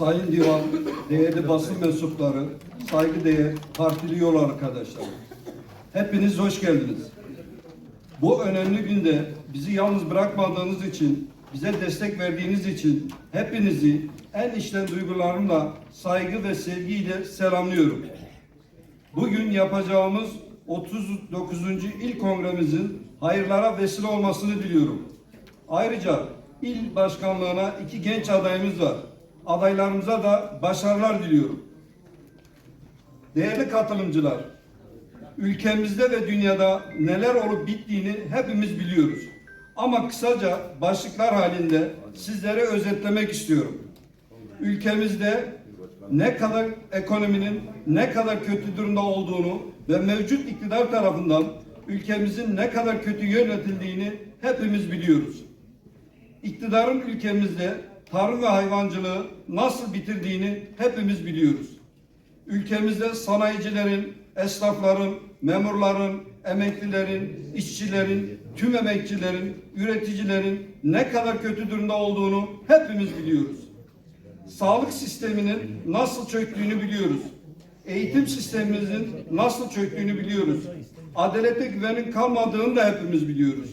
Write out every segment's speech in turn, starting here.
Sayın Divan, değerli basın mensupları, saygıdeğer partili yol arkadaşlar. Hepiniz hoş geldiniz. Bu önemli günde bizi yalnız bırakmadığınız için, bize destek verdiğiniz için hepinizi en içten duygularımla, saygı ve sevgiyle selamlıyorum. Bugün yapacağımız 39. il kongremizin hayırlara vesile olmasını diliyorum. Ayrıca il başkanlığına iki genç adayımız var. Adaylarımıza da başarılar diliyorum. Değerli katılımcılar, ülkemizde ve dünyada neler olup bittiğini hepimiz biliyoruz. Ama kısaca başlıklar halinde sizlere özetlemek istiyorum. Ülkemizde ne kadar ekonominin ne kadar kötü durumda olduğunu ve mevcut iktidar tarafından ülkemizin ne kadar kötü yönetildiğini hepimiz biliyoruz. İktidarın ülkemizde tarım ve hayvancılığı nasıl bitirdiğini hepimiz biliyoruz. Ülkemizde sanayicilerin, esnafların, memurların, emeklilerin, işçilerin, tüm emekçilerin, üreticilerin ne kadar kötü durumda olduğunu hepimiz biliyoruz. Sağlık sisteminin nasıl çöktüğünü biliyoruz. Eğitim sistemimizin nasıl çöktüğünü biliyoruz. Adalete güvenin kalmadığını da hepimiz biliyoruz.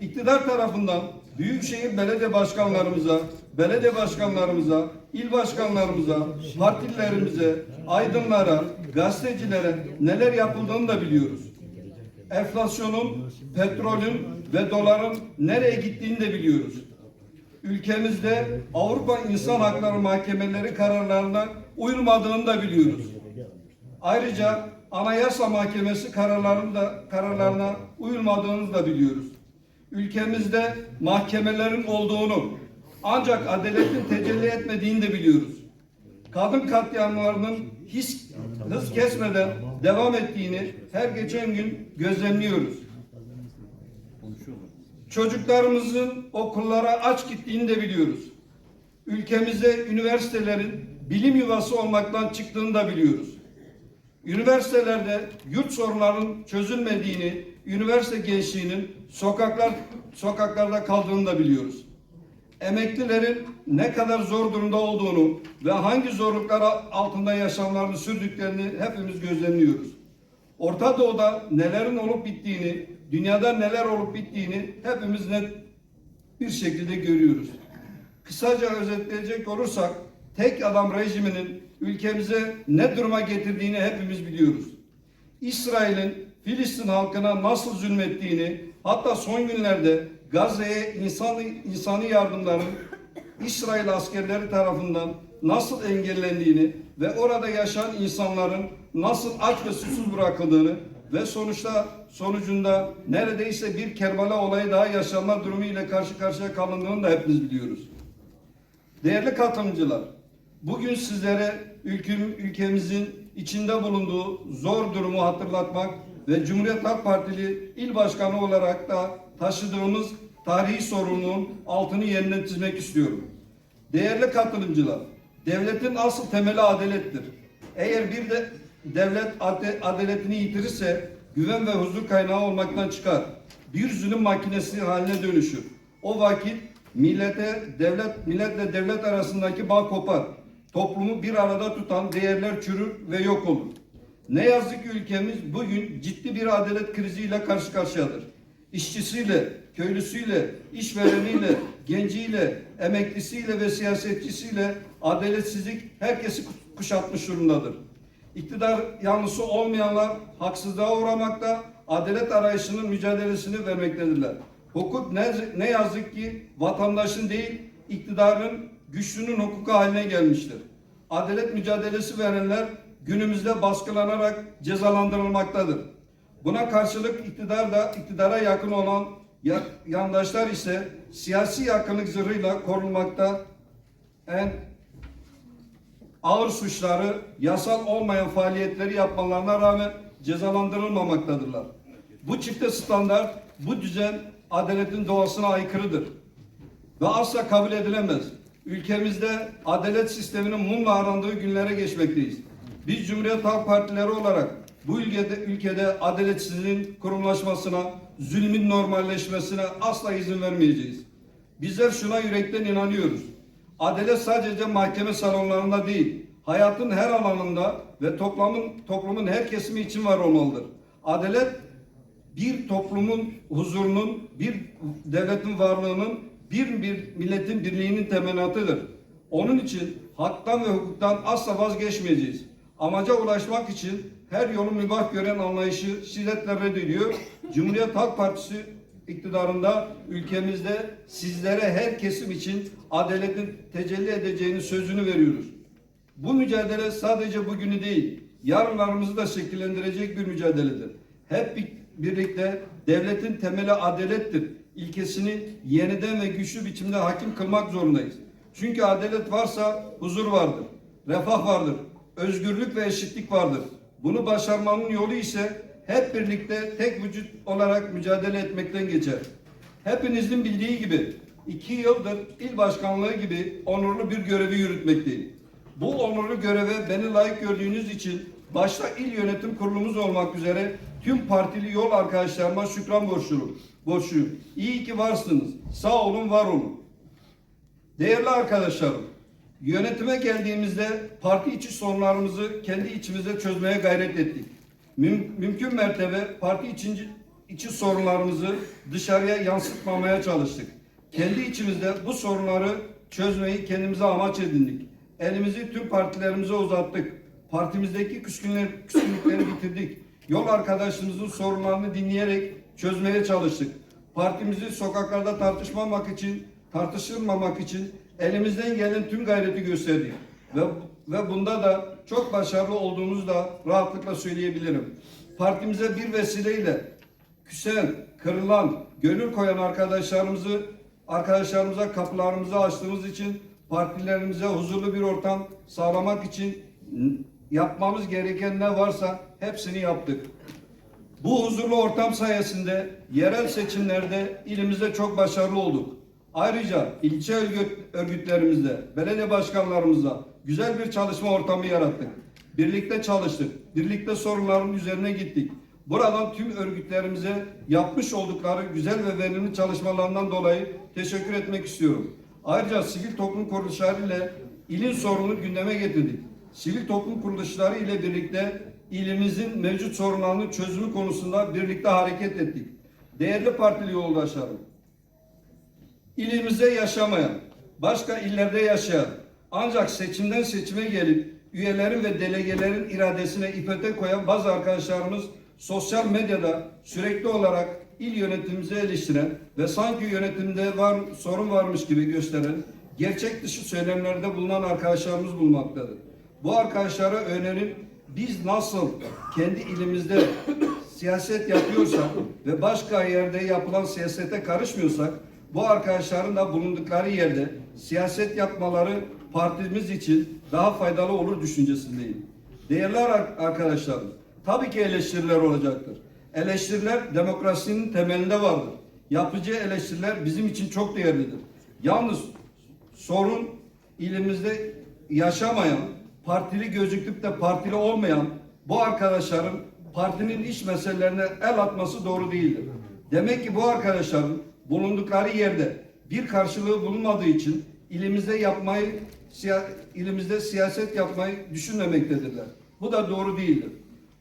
İktidar tarafından büyükşehir belediye başkanlarımıza, belediye başkanlarımıza, il başkanlarımıza, partililerimize, aydınlara, gazetecilere neler yapıldığını da biliyoruz. Enflasyonun, petrolün ve doların nereye gittiğini de biliyoruz. Ülkemizde Avrupa İnsan Hakları Mahkemeleri kararlarına uyulmadığını da biliyoruz. Ayrıca Anayasa Mahkemesi kararlarında kararlarına uyulmadığını da biliyoruz. Ülkemizde mahkemelerin olduğunu ancak adaletin tecelli etmediğini de biliyoruz. Kadın katliamlarının his, hız kesmeden devam ettiğini her geçen gün gözlemliyoruz. Çocuklarımızın okullara aç gittiğini de biliyoruz. Ülkemizde üniversitelerin bilim yuvası olmaktan çıktığını da biliyoruz. Üniversitelerde yurt sorunlarının çözülmediğini, üniversite gençliğinin sokaklar sokaklarda kaldığını da biliyoruz. Emeklilerin ne kadar zor durumda olduğunu ve hangi zorluklar altında yaşamlarını sürdüklerini hepimiz gözlemliyoruz. Orta Doğu'da nelerin olup bittiğini, dünyada neler olup bittiğini hepimiz net bir şekilde görüyoruz. Kısaca özetleyecek olursak tek adam rejiminin ülkemize ne duruma getirdiğini hepimiz biliyoruz. İsrail'in Filistin halkına nasıl zulmettiğini, hatta son günlerde Gazze'ye insan, insani yardımların İsrail askerleri tarafından nasıl engellendiğini ve orada yaşayan insanların nasıl aç ve susuz bırakıldığını ve sonuçta sonucunda neredeyse bir Kerbala olayı daha yaşanma durumu ile karşı karşıya kalındığını da hepimiz biliyoruz. Değerli katılımcılar, bugün sizlere ülküm, ülkemizin içinde bulunduğu zor durumu hatırlatmak ve Cumhuriyet Halk Partili il başkanı olarak da taşıdığımız tarihi sorumluluğun altını yeniden çizmek istiyorum. Değerli katılımcılar, devletin asıl temeli adalettir. Eğer bir de devlet adaletini yitirirse güven ve huzur kaynağı olmaktan çıkar. Bir zulüm makinesi haline dönüşür. O vakit millete, devlet, milletle devlet arasındaki bağ kopar. Toplumu bir arada tutan değerler çürür ve yok olur. Ne yazık ki ülkemiz bugün ciddi bir adalet kriziyle karşı karşıyadır. İşçisiyle, köylüsüyle, işvereniyle, genciyle, emeklisiyle ve siyasetçisiyle adaletsizlik herkesi kuşatmış durumdadır. İktidar yanlısı olmayanlar haksızlığa uğramakta, adalet arayışının mücadelesini vermektedirler. Hukuk ne, ne yazık ki vatandaşın değil, iktidarın güçlünün hukuku haline gelmiştir. Adalet mücadelesi verenler günümüzde baskılanarak cezalandırılmaktadır. Buna karşılık iktidar da iktidara yakın olan ya- yandaşlar ise siyasi yakınlık zırhıyla korunmakta en ağır suçları yasal olmayan faaliyetleri yapmalarına rağmen cezalandırılmamaktadırlar. Bu çifte standart, bu düzen adaletin doğasına aykırıdır ve asla kabul edilemez. Ülkemizde adalet sisteminin mumla arandığı günlere geçmekteyiz. Biz Cumhuriyet Halk Partileri olarak bu ülkede, ülkede adaletsizliğin kurumlaşmasına, zulmün normalleşmesine asla izin vermeyeceğiz. Bizler şuna yürekten inanıyoruz. Adalet sadece mahkeme salonlarında değil, hayatın her alanında ve toplumun toplumun her kesimi için var olmalıdır. Adalet bir toplumun huzurunun, bir devletin varlığının, bir, bir milletin birliğinin temenatıdır. Onun için haktan ve hukuktan asla vazgeçmeyeceğiz. Amaca ulaşmak için her yolu mübah gören anlayışı şiddetle reddediyor. Cumhuriyet Halk Partisi iktidarında ülkemizde sizlere her kesim için adaletin tecelli edeceğini sözünü veriyoruz. Bu mücadele sadece bugünü değil, yarınlarımızı da şekillendirecek bir mücadeledir. Hep bir- birlikte devletin temeli adalettir ilkesini yeniden ve güçlü biçimde hakim kılmak zorundayız. Çünkü adalet varsa huzur vardır, refah vardır, özgürlük ve eşitlik vardır. Bunu başarmanın yolu ise hep birlikte tek vücut olarak mücadele etmekten geçer. Hepinizin bildiği gibi iki yıldır il başkanlığı gibi onurlu bir görevi yürütmekteyim. Bu onurlu göreve beni layık gördüğünüz için başta il yönetim kurulumuz olmak üzere tüm partili yol arkadaşlarıma şükran borçluyum. borçluyum. İyi ki varsınız. Sağ olun, var olun. Değerli arkadaşlarım, yönetime geldiğimizde parti içi sorunlarımızı kendi içimizde çözmeye gayret ettik. Müm- mümkün mertebe parti içinci, içi sorunlarımızı dışarıya yansıtmamaya çalıştık. Kendi içimizde bu sorunları çözmeyi kendimize amaç edindik. Elimizi tüm partilerimize uzattık. Partimizdeki küskünler, küskünlükleri bitirdik. Yol arkadaşımızın sorunlarını dinleyerek çözmeye çalıştık. Partimizi sokaklarda tartışmamak için, tartışılmamak için elimizden gelen tüm gayreti gösterdik. Ve, ve bunda da çok başarılı olduğumuzu da rahatlıkla söyleyebilirim. Partimize bir vesileyle küsen, kırılan, gönül koyan arkadaşlarımızı arkadaşlarımıza kapılarımızı açtığımız için partilerimize huzurlu bir ortam sağlamak için yapmamız gereken ne varsa hepsini yaptık. Bu huzurlu ortam sayesinde yerel seçimlerde ilimizde çok başarılı olduk. Ayrıca ilçe örgüt, örgütlerimizde, belediye başkanlarımızla güzel bir çalışma ortamı yarattık. Birlikte çalıştık, birlikte sorunların üzerine gittik. Buradan tüm örgütlerimize yapmış oldukları güzel ve verimli çalışmalarından dolayı teşekkür etmek istiyorum. Ayrıca sivil toplum kuruluşları ile ilin sorununu gündeme getirdik. Sivil toplum kuruluşları ile birlikte ilimizin mevcut sorunlarının çözümü konusunda birlikte hareket ettik. Değerli partili yoldaşlarım, ilimizde yaşamayan, başka illerde yaşayan, ancak seçimden seçime gelip üyelerin ve delegelerin iradesine ipotek koyan bazı arkadaşlarımız sosyal medyada sürekli olarak il yönetimimizi eleştiren ve sanki yönetimde var sorun varmış gibi gösteren gerçek dışı söylemlerde bulunan arkadaşlarımız bulunmaktadır. Bu arkadaşlara önerim biz nasıl kendi ilimizde siyaset yapıyorsak ve başka yerde yapılan siyasete karışmıyorsak bu arkadaşların da bulundukları yerde siyaset yapmaları partimiz için daha faydalı olur düşüncesindeyim. Değerli ar- arkadaşlarım, tabii ki eleştiriler olacaktır. Eleştiriler demokrasinin temelinde vardır. Yapıcı eleştiriler bizim için çok değerlidir. Yalnız sorun ilimizde yaşamayan, partili gözüküp de partili olmayan bu arkadaşların partinin iş meselelerine el atması doğru değildir. Demek ki bu arkadaşların bulundukları yerde bir karşılığı bulunmadığı için ilimizde yapmayı siya- ilimizde siyaset yapmayı düşünmemektedirler. Bu da doğru değildir.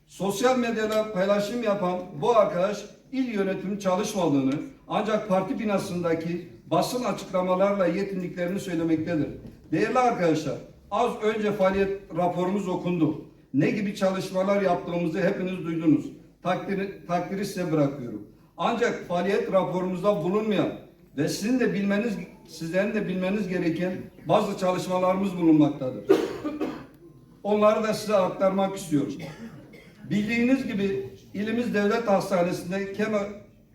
Sosyal medyada paylaşım yapan bu arkadaş il yönetimi çalışmadığını ancak parti binasındaki basın açıklamalarla yetindiklerini söylemektedir. Değerli arkadaşlar, az önce faaliyet raporumuz okundu. Ne gibi çalışmalar yaptığımızı hepiniz duydunuz. Takdiri, takdiri size bırakıyorum. Ancak faaliyet raporumuzda bulunmayan ve sizin de bilmeniz, sizlerin de bilmeniz gereken bazı çalışmalarımız bulunmaktadır. Onları da size aktarmak istiyorum. Bildiğiniz gibi ilimiz devlet hastanesinde kemo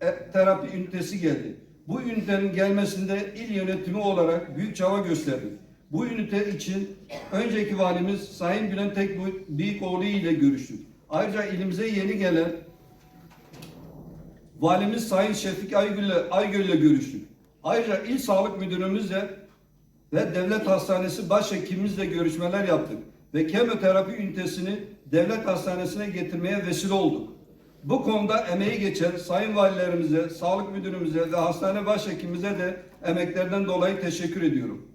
e, terapi ünitesi geldi. Bu ünitenin gelmesinde il yönetimi olarak büyük çaba gösterdik. Bu ünite için önceki valimiz Sayın Bülent Tekbüyükoğlu ile görüştük. Ayrıca ilimize yeni gelen valimiz Sayın Şefik Aygül Aygül ile görüştük. Ayrıca il sağlık müdürümüzle ve devlet hastanesi başhekimimizle görüşmeler yaptık ve kemoterapi ünitesini devlet hastanesine getirmeye vesile olduk. Bu konuda emeği geçen sayın valilerimize, sağlık müdürümüze ve hastane başhekimimize de emeklerden dolayı teşekkür ediyorum.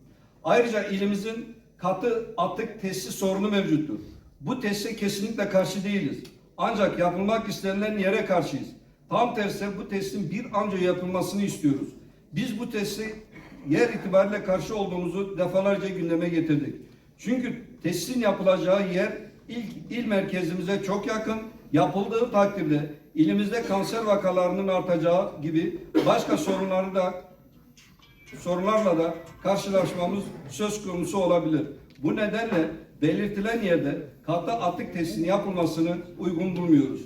Ayrıca ilimizin katı atık tesis sorunu mevcuttur. Bu tesise kesinlikle karşı değiliz. Ancak yapılmak istenilen yere karşıyız. Tam tersi bu tesisin bir an önce yapılmasını istiyoruz. Biz bu tesise yer itibariyle karşı olduğumuzu defalarca gündeme getirdik. Çünkü tesisin yapılacağı yer ilk il merkezimize çok yakın. Yapıldığı takdirde ilimizde kanser vakalarının artacağı gibi başka sorunları da sorunlarla da karşılaşmamız söz konusu olabilir. Bu nedenle belirtilen yerde katı atık testinin yapılmasını uygun bulmuyoruz.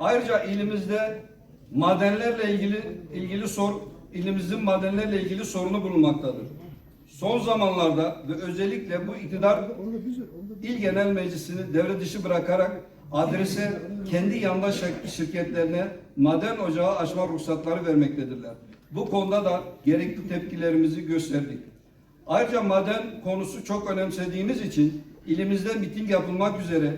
Ayrıca ilimizde madenlerle ilgili ilgili sor ilimizin madenlerle ilgili sorunu bulunmaktadır. Son zamanlarda ve özellikle bu iktidar İl Genel Meclisi'ni devre dışı bırakarak adrese kendi yandaş şirketlerine maden ocağı açma ruhsatları vermektedirler. Bu konuda da gerekli tepkilerimizi gösterdik. Ayrıca maden konusu çok önemsediğimiz için ilimizde miting yapılmak üzere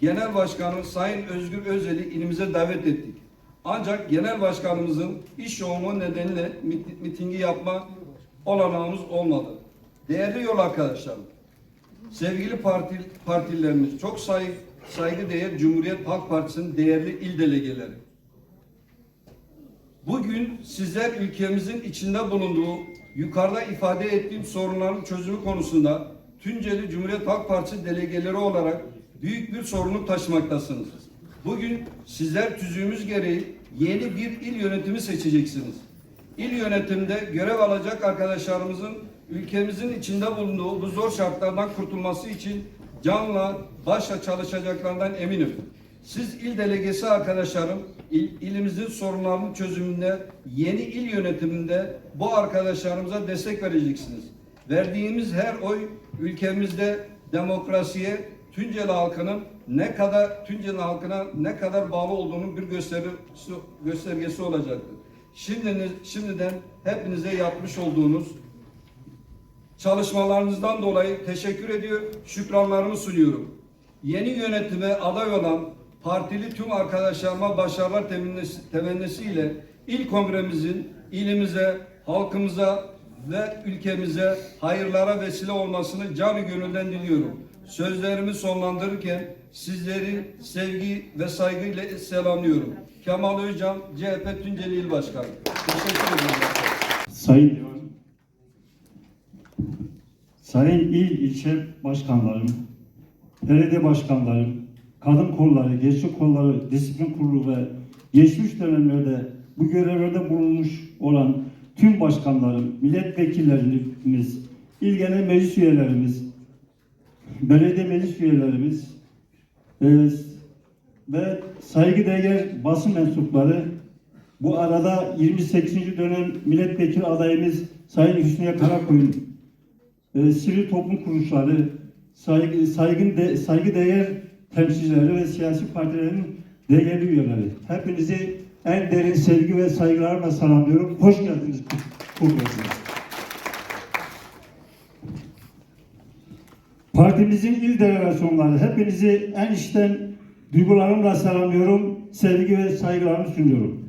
Genel Başkanı Sayın Özgür Özel'i ilimize davet ettik. Ancak Genel Başkanımızın iş yoğunluğu nedeniyle mit- mitingi yapma olanağımız olmadı. Değerli yol arkadaşlarım, Sevgili parti, partililerimiz, çok say, saygıdeğer Cumhuriyet Halk Partisi'nin değerli il delegeleri. Bugün sizler ülkemizin içinde bulunduğu, yukarıda ifade ettiğim sorunların çözümü konusunda Tunceli Cumhuriyet Halk Partisi delegeleri olarak büyük bir sorumluluk taşımaktasınız. Bugün sizler tüzüğümüz gereği yeni bir il yönetimi seçeceksiniz. İl yönetimde görev alacak arkadaşlarımızın ülkemizin içinde bulunduğu bu zor şartlardan kurtulması için canla başla çalışacaklarından eminim. Siz il delegesi arkadaşlarım il- ilimizin sorunlarının çözümünde yeni il yönetiminde bu arkadaşlarımıza destek vereceksiniz. Verdiğimiz her oy ülkemizde demokrasiye, Tunceli halkının ne kadar Tunceli halkına ne kadar bağlı olduğunun bir gösterisi, göstergesi olacaktır. Şimdi, şimdiden hepinize yapmış olduğunuz çalışmalarınızdan dolayı teşekkür ediyor, şükranlarımı sunuyorum. Yeni yönetime aday olan partili tüm arkadaşlarıma başarılar temennisi, temennisiyle il kongremizin ilimize, halkımıza ve ülkemize hayırlara vesile olmasını canı gönülden diliyorum. Sözlerimi sonlandırırken sizleri sevgi ve saygıyla selamlıyorum. Kemal Özcan, CHP Tunceli İl Başkanı. Teşekkür ederim. Sayın Sayın İl İlçe Başkanlarım, belediye başkanlarım, kadın kolları, gençlik kolları, disiplin kurulu ve geçmiş dönemlerde bu görevlerde bulunmuş olan tüm başkanlarım, milletvekillerimiz, il genel meclis üyelerimiz, belediye meclis üyelerimiz e, ve saygıdeğer basın mensupları bu arada 28. dönem milletvekili adayımız Sayın Hüsniye Karakoyun, e, sivil toplum kuruluşları, saygı, saygın de, saygıdeğer temsilcileri ve siyasi partilerin değerli üyeleri. Hepinizi en derin sevgi ve saygılarımla selamlıyorum. Hoş geldiniz. Kutluyorsunuz. Partimizin il delegasyonları hepinizi en içten duygularımla selamlıyorum. Sevgi ve saygılarımı sunuyorum.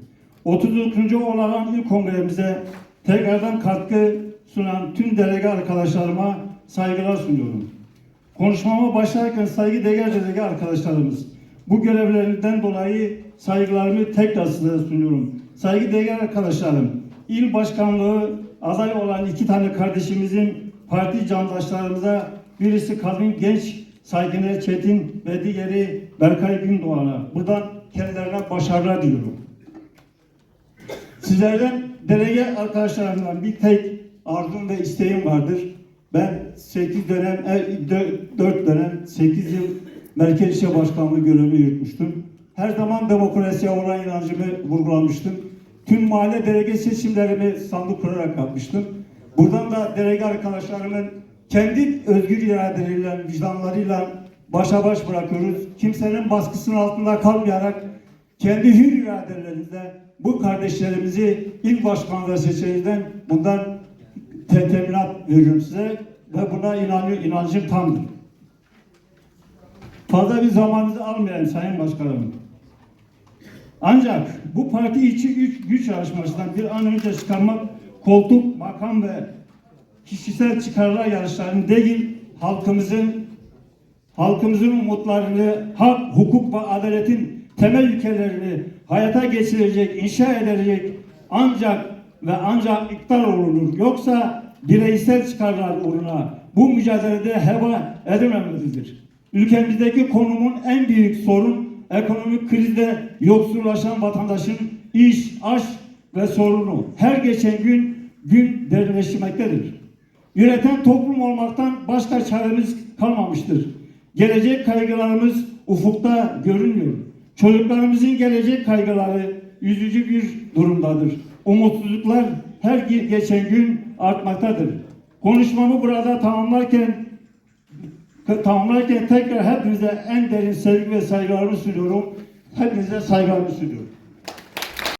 39. olan il kongremize tekrardan katkı sunan tüm delege arkadaşlarıma saygılar sunuyorum. Konuşmama başlarken saygıdeğer delege arkadaşlarımız bu görevlerinden dolayı saygılarımı tekrar size sunuyorum. Saygıdeğer arkadaşlarım, il başkanlığı aday olan iki tane kardeşimizin parti candaşlarımıza birisi kadın genç Saygıner Çetin ve diğeri Berkay Gündoğan'a buradan kendilerine başarılar diliyorum. Sizlerden delege arkadaşlarımdan bir tek arzum ve isteğim vardır. Ben 8 dönem, 4 dönem, 8 yıl Merkez İşe Başkanlığı görevi yürütmüştüm. Her zaman demokrasiye olan inancımı vurgulamıştım. Tüm mahalle delege seçimlerimi sandık kurarak yapmıştım. Buradan da delege arkadaşlarımın kendi özgür iradeleriyle, vicdanlarıyla başa baş bırakıyoruz. Kimsenin baskısının altında kalmayarak kendi hür iradelerinizle bu kardeşlerimizi il başkanlığı seçeneğinden bundan te- teminat veriyorum size ve buna inanıyor, inancım tamdır. Fazla bir zamanınızı almayayım Sayın Başkanım. Ancak bu parti içi güç, güç yarışmasından bir an önce çıkarmak koltuk, makam ve kişisel çıkarlar yarışlarını değil, halkımızın halkımızın umutlarını, hak, hukuk ve adaletin temel ilkelerini hayata geçirecek, inşa edilecek ancak ve ancak iktidar olunur. Yoksa bireysel çıkarlar uğruna bu mücadelede heba edilmemelidir. Ülkemizdeki konumun en büyük sorun ekonomik krizde yoksullaşan vatandaşın iş, aş ve sorunu her geçen gün gün derinleşmektedir. Üreten toplum olmaktan başka çaremiz kalmamıştır. Gelecek kaygılarımız ufukta görünmüyor. Çocuklarımızın gelecek kaygıları üzücü bir durumdadır. Umutsuzluklar her ge- geçen gün artmaktadır. Konuşmamı burada tamamlarken tamamlarken tekrar hepinize en derin sevgi ve saygılarımı sunuyorum. Hepinize saygılarımı sunuyorum.